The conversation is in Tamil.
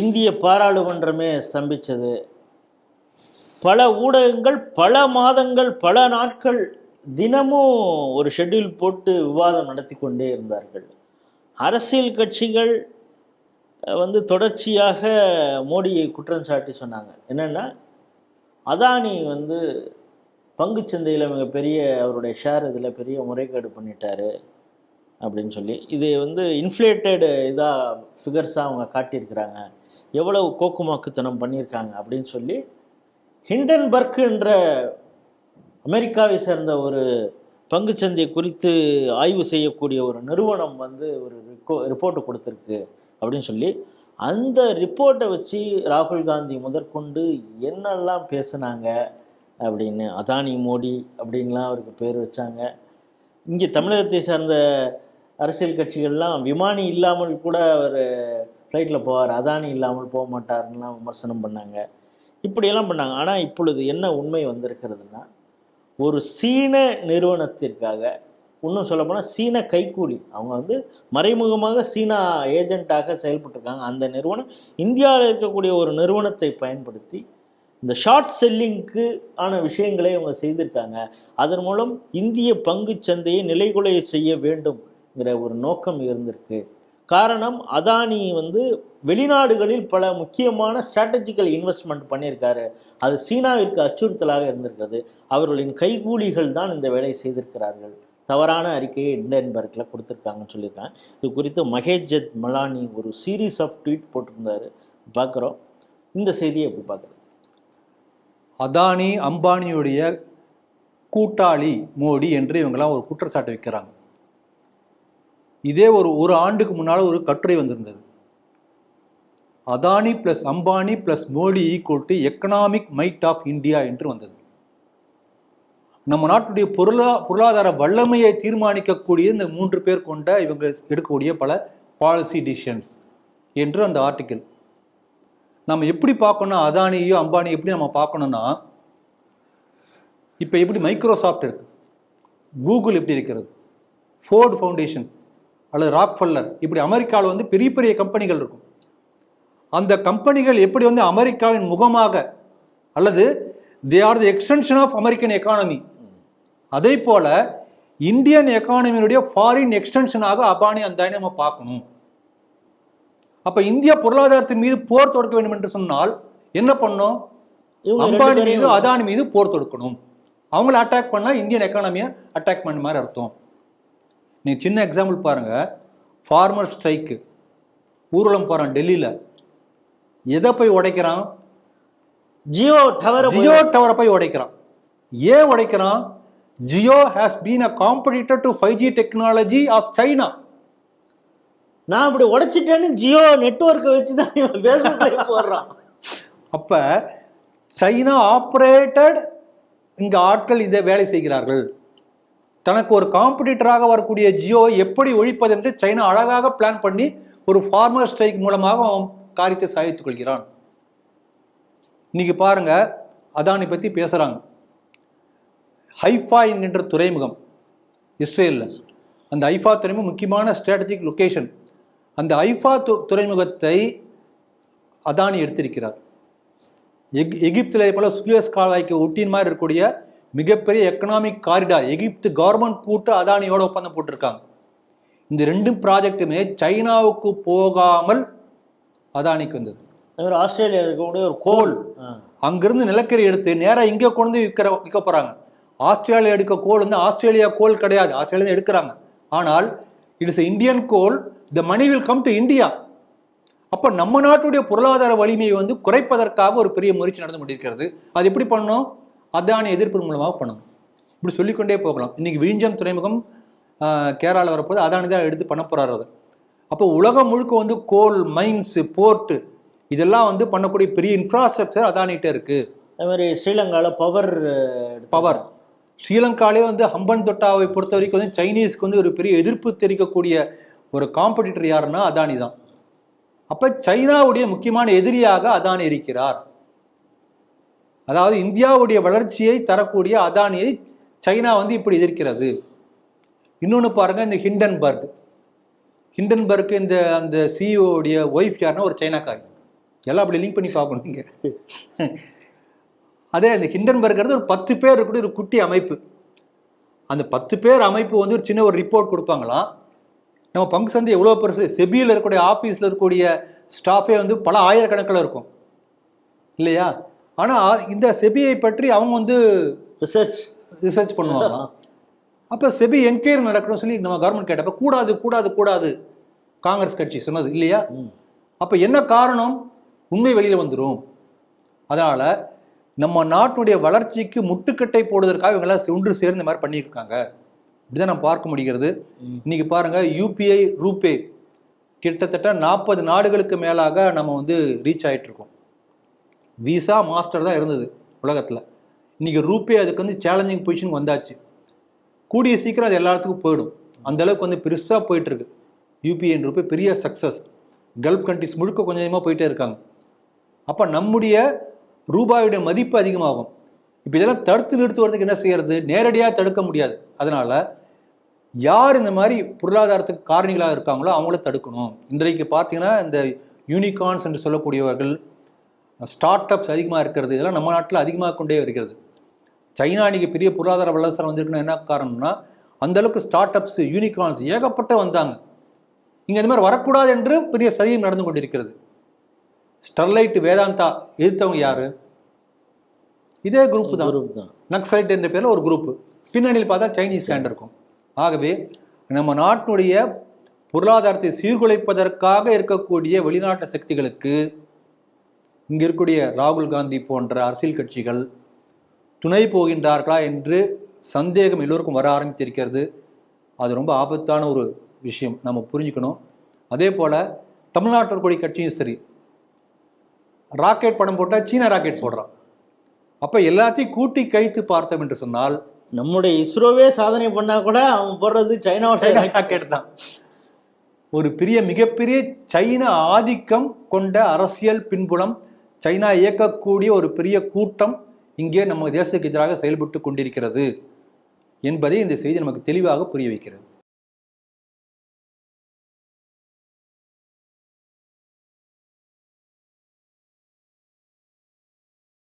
இந்திய பாராளுமன்றமே ஸ்தம்பித்தது பல ஊடகங்கள் பல மாதங்கள் பல நாட்கள் தினமும் ஒரு ஷெட்யூல் போட்டு விவாதம் நடத்தி கொண்டே இருந்தார்கள். அரசியல் கட்சிகள் வந்து தொடர்ச்சியாக மோடியை குற்றம் சாட்டி சொன்னாங்க. என்னென்னா அதானி வந்து பங்குச்சந்தையில் மிகப்பெரிய அவருடைய ஷேர் இதில் பெரிய முறைகேடு பண்ணிட்டாரு அப்படின்னு சொல்லி இது வந்து இன்ஃப்ளேட்டடு இதாக ஃபிகர்ஸாக அவங்க காட்டியிருக்கிறாங்க. எவ்வளவு கோக்குமாக்குத்தனம் பண்ணியிருக்காங்க அப்படின்னு சொல்லி ஹிண்டன்பர்க் என்ற அமெரிக்காவை சேர்ந்த ஒரு பங்குச்சந்தை குறித்து ஆய்வு செய்யக்கூடிய ஒரு நிறுவனம் வந்து ஒரு ரிப்போர்ட்டு கொடுத்துருக்கு அப்படின்னு சொல்லி அந்த ரிப்போர்ட்டை வச்சு ராகுல் காந்தி முதற்கொண்டு என்னெல்லாம் பேசுனாங்க அப்படின்னு அதானி மோடி அப்படின்லாம் அவருக்கு பேர் வச்சாங்க. இங்கே தமிழகத்தை சார்ந்த அரசியல் கட்சிகள்லாம் விமானி இல்லாமல் கூட அவர் ஃப்ளைட்டில் போவார். அதானி இல்லாமல் போக மாட்டார்லாம் விமர்சனம் பண்ணாங்க. இப்படியெல்லாம் பண்ணாங்க. ஆனால் இப்பொழுது என்ன உண்மை வந்திருக்கிறதுனா ஒரு சீன நிறுவனத்திற்காக இன்னும் சொல்லப்போனால் சீன கைக்கூலி அவங்க வந்து மறைமுகமாக சீனா ஏஜென்ட்டாக செயல்பட்டுருக்காங்க. அந்த நிறுவனம் இந்தியாவில் இருக்கக்கூடிய ஒரு நிறுவனத்தை பயன்படுத்தி இந்த ஷார்ட் செல்லிங்க்கு ஆன விஷயங்களை அவங்க செய்திருக்காங்க. அதன் மூலம் இந்திய பங்கு சந்தையை நிலைகுலைய செய்ய வேண்டும்ங்கிற ஒரு நோக்கம் இருந்திருக்கு. காரணம் அதானி வந்து வெளிநாடுகளில் பல முக்கியமான ஸ்ட்ராட்டஜிக்கல் இன்வெஸ்ட்மெண்ட் பண்ணியிருக்காரு. அது சீனாவிற்கு அச்சுறுத்தலாக இருந்திருக்கிறது. அவர்களின் கைகூலிகள் தான் இந்த வேலையை செய்திருக்கிறார்கள். தவறான அறிக்கையை இண்டன்பர்க்கில் கொடுத்துருக்காங்கன்னு சொல்லியிருக்காங்க. இது குறித்து மகேஷ் ஜத் மலானி ஒரு சீரீஸ் ஆஃப் ட்வீட் போட்டிருந்தாரு. பார்க்குறோம். இந்த செய்தியை எப்படி பார்க்குறது? அதானி அம்பானியுடைய கூட்டாளி மோடி என்று இவங்கெல்லாம் ஒரு குற்றச்சாட்டு வைக்கிறாங்க. இதே ஒரு ஒரு ஆண்டுக்கு முன்னால் ஒரு கட்டுரை வந்திருந்தது. Adani plus Ambani plus Modi equal to economic might of India என்று வந்தது. நம்ம நாட்டுடைய பொருளா பொருளாதார வல்லமையை தீர்மானிக்கக்கூடிய இந்த மூன்று பேர் கொண்ட இவங்க எடுக்கக்கூடிய பல பாலிசி டிசிஷன்ஸ் என்று அந்த ஆர்டிக்கிள் நம்ம எப்படி பார்க்கணும் அதானியோ அம்பானி எப்படி நம்ம பார்க்கணும்னா இப்போ எப்படி மைக்ரோசாஃப்ட் இருக்குது கூகுள் எப்படி இருக்கிறது ஃபோர்டு ஃபவுண்டேஷன் அல்லது ராக்ஃபல்லர் இப்படி அமெரிக்காவில் வந்து பெரிய பெரிய கம்பெனிகள் இருக்கும். அந்த கம்பெனிகள் எப்படி வந்து அமெரிக்காவின் முகமாக அல்லது they are the extension of American economy அதே போல இந்தியன் எக்கானமியினுடைய ஃபாரின் எக்ஸ்டென்ஷனாக அபானி அந்தானி நம்ம பார்க்கணும். அப்ப இந்திய பொருளாதாரத்தின் மீது போர் தொடுக்க வேண்டும் என்று சொன்னால் என்ன பண்ணோம் அம்பானி மீது அதானி மீது போர் தொடுக்கணும். அவங்கள அட்டாக் பண்ணா இந்தியன் எக்கானமியை அட்டாக் பண்ண மாதிரி அர்த்தம். நீங்க சின்ன எக்ஸாம்பிள் பாருங்க. ஃபார்மர் ஸ்ட்ரைக்கு ஊர்வலம் போறான் டெல்லியில. எதை போய் உடைக்கிறான்? ஜியோ டவர் ஜியோ டவரை போய் உடைக்கிறான். ஏன் உடைக்கிறான்? Jio has been a competitor to five G technology of China நான் இப்படி உடைச்சிட்டேன்னு ஜியோ நெட்வொர்க்கை வச்சு தான் இவன் ஃபேஸ்புக்ல போடுறான். அப்ப சைனா ஆப்ரேட்டட் இங்க ஆட்கள் இதை வேலை செய்கிறார்கள். தனக்கு ஒரு காம்படிட்டராக வரக்கூடிய ஜியோவை எப்படி ஒழிப்பது என்று சைனா அழகாக பிளான் பண்ணி ஒரு ஃபார்மர் ஸ்ட்ரைக் மூலமாக அவன் காரியத்தை சாதித்துக் கொள்கிறான். இன்னைக்கு பாருங்க அதானி பற்றி பேசுகிறாங்க ஹைஃபா என்கின்ற துறைமுகம் இஸ்ரேலில். அந்த ஐஃபா துறைமுகம் முக்கியமான ஸ்ட்ராட்டஜிக் லொக்கேஷன் அந்த ஐஃபா து- துறைமுகத்தை அதானி எடுத்திருக்கிறார். எக் எகிப்தில் போல சுயஸ் காலாய்க்கு ஒட்டின் மாதிரி இருக்கக்கூடிய மிகப்பெரிய எக்கனாமிக் காரிடார் எகிப்து கவர்மெண்ட் கூட்டு அதானியோட ஒப்பந்தம் போட்டிருக்காங்க. இந்த ரெண்டு ப்ராஜெக்ட்டுமே சைனாவுக்கு போகாமல் அதானிக்கு வந்தது. ஆஸ்திரேலியா இருக்கக்கூடிய ஒரு கோல். அங்கிருந்து நிலக்கரி எடுத்து நேரா இங்க கொண்டு விற்கிற விற்க போறாங்க. ஆஸ்திரேலியா எடுக்க கோல் வந்து ஆஸ்திரேலியா கோல் கிடையாது. ஆஸ்திரேலியா எடுக்கிறாங்க. ஆனால் it's Indian goal the money will come to India அப்ப நம்ம நாட்டுடைய பொருளாதார வலிமையை வந்து குறைப்பதற்காக ஒரு பெரிய முயற்சி நடந்து கொண்டிருக்கிறது. அது எப்படி பண்ணணும்? அதானி எதிர்ப்பு மூலமாக பண்ணணும் இப்படி சொல்லிக்கொண்டே போகலாம். இன்னைக்கு விழிஞ்சம் துறைமுகம் கேரளாவில் வரப்போது அதானி தான் எடுத்து பண்ண போறாரு அது அப்போ உலகம் முழுக்க வந்து கோல் மைன்ஸ் போர்ட்டு இதெல்லாம் வந்து பண்ணக்கூடிய பெரிய இன்ஃப்ராஸ்ட்ரக்சர் அதானிட்ட இருக்கு. அது மாதிரி ஸ்ரீலங்காவில் பவர் பவர் ஸ்ரீலங்காலே வந்து ஹம்பன் தொட்டாவை பொறுத்த வரைக்கும் வந்து சைனீஸ்க்கு வந்து ஒரு பெரிய எதிர்ப்பு தெரிவிக்கக்கூடிய ஒரு காம்படிட்டர் யாருன்னா அதானி தான். அப்ப சைனாவுடைய முக்கியமான எதிரியாக அதானி இருக்கிறார். அதாவது இந்தியாவுடைய வளர்ச்சியை தரக்கூடிய அதானியை சைனா வந்து இப்படி எதிர்க்கிறது. இன்னொன்று பாருங்கள் இந்த ஹிண்டன்பர்க். ஹிண்டன்பர்க் இந்த அந்த சிஇஓடைய ஒய்ஃப் யாருன்னா ஒரு சைனாக்காரி. எல்லாம் அப்படி லிங்க் பண்ணி பார்க்கணும் நீங்கள் அதே அந்த ஹிண்டன்பர்க்கிறது ஒரு பத்து பேர் இருக்கக்கூடிய ஒரு குட்டி அமைப்பு. அந்த பத்து பேர் அமைப்பு வந்து ஒரு சின்ன ஒரு ரிப்போர்ட் கொடுப்பாங்களாம். நம்ம பங்கு சந்தை எவ்வளோ பெருசு? செபியில் இருக்கக்கூடிய ஆஃபீஸில் இருக்கக்கூடிய ஸ்டாஃபே வந்து பல ஆயிரக்கணக்கில் இருக்கும். இல்லையா? ஆனால் இந்த செபியை பற்றி அவங்க வந்து ரிசர்ச் ரிசர்ச் பண்ணுவாங்களாம் அப்போ செபி என்கொயரி நடக்கணும்னு சொல்லி நம்ம கவர்மெண்ட் கேட்டப்ப கூடாது கூடாது கூடாது. காங்கிரஸ் கட்சி சொன்னது இல்லையா? அப்போ என்ன காரணம்? உண்மை வெளியில் வந்துடும் அதனால நம்ம நாட்டுடைய வளர்ச்சிக்கு முட்டுக்கட்டை போடுவதற்காக இவங்கெல்லாம் ஒன்று சேர்ந்து மாதிரி பண்ணியிருக்காங்க. இப்படிதான் நம்ம பார்க்க முடிகிறது. இன்னைக்கு பாருங்க யூபிஐ ரூபே கிட்டத்தட்ட நாற்பது நாடுகளுக்கு மேலாக நம்ம வந்து ரீச் ஆயிட்டு இருக்கோம். விசா மாஸ்டர் தான் இருந்தது உலகத்தில். இன்றைக்கி ரூபே அதுக்கு வந்து சேலஞ்சிங் பொசிஷன் வந்தாச்சு. கூடிய சீக்கிரம் அது எல்லாத்துக்கும் போயிடும். அந்தளவுக்கு வந்து பெருசாக போயிட்டுருக்கு. யூபிஐன் யூபிஐ ரூபே பெரிய சக்ஸஸ் கல்ஃப் கண்ட்ரிஸ் முழுக்க கொஞ்சம் கொஞ்சமாக போயிட்டே இருக்காங்க. அப்போ நம்முடைய ரூபாயுடைய மதிப்பு அதிகமாகும். இப்போ இதெல்லாம் தடுத்து நிறுத்துவதுக்கு என்ன செய்யறது? நேரடியாக தடுக்க முடியாது. அதனால் யார் இந்த மாதிரி பொருளாதாரத்துக்கு காரணிகளாக இருக்காங்களோ அவங்கள தடுக்கணும். இன்றைக்கு பார்த்தீங்கன்னா இந்த யூனிகார்ன்ஸ் என்று சொல்லக்கூடியவர்கள் ஸ்டார்ட் அப்ஸ் அதிகமாக இருக்கிறது. இதெல்லாம் நம்ம நாட்டில் அதிகமாக கொண்டே வருகிறது. சைனா இன்னைக்கு பெரிய பொருளாதார வல்லரசம் வந்திருக்குன்னா என்ன காரணம்னா அந்த அளவுக்கு ஸ்டார்ட் அப்ஸ் யூனிகார்ன்ஸ் ஏகப்பட்ட வந்தாங்க. இங்கே இந்த மாதிரி வரக்கூடாது என்று பெரிய சதியம் நடந்து கொண்டிருக்கிறது. ஸ்டெர்லைட் வேதாந்தா எதிர்த்தவங்க யாரு? இதே குரூப் தான். குரூப் தான். நக்சலைட் என்ற பேர்ல ஒரு குரூப் பின்னணியில் பார்த்தா சைனீஸ் ஹேண்ட் இருக்கும். ஆகவே நம்ம நாட்டினுடைய பொருளாதாரத்தை சீர்குலைப்பதற்காக இருக்கக்கூடிய வெளிநாட்டு சக்திகளுக்கு இங்க இருக்கக்கூடிய ராகுல் காந்தி போன்ற அரசியல் கட்சிகள் துணை போகின்றார்களா என்று சந்தேகம் எல்லோருக்கும் வர ஆரம்பித்திருக்கிறது. அது ரொம்ப ஆபத்தான ஒரு விஷயம். நம்ம புரிஞ்சுக்கணும். அதே போல தமிழ்நாட்டில் இருக்கக்கூடிய கட்சியும் சரி. ராக்கெட் படம் போட்டால் சீனா ராக்கெட் போடுறான் அப்ப எல்லாத்தையும் கூட்டி கழித்து பார்த்தோம் என்று சொன்னால் நம்முடைய இஸ்ரோவே சாதனை பண்ணா கூட அவன் போடுறது சைனாவோட ராக்கெட் தான். ஒரு பெரிய மிகப்பெரிய சைன ஆதிக்கம் கொண்ட அரசியல் பின்புலம் சைனா இயக்கக்கூடிய ஒரு பெரிய கூட்டம் இங்கே நம்ம தேசத்துக்கு எதிராக செயல்பட்டு கொண்டிருக்கிறது என்பதை இந்த செய்தி நமக்கு தெளிவாக புரிய வைக்கிறது.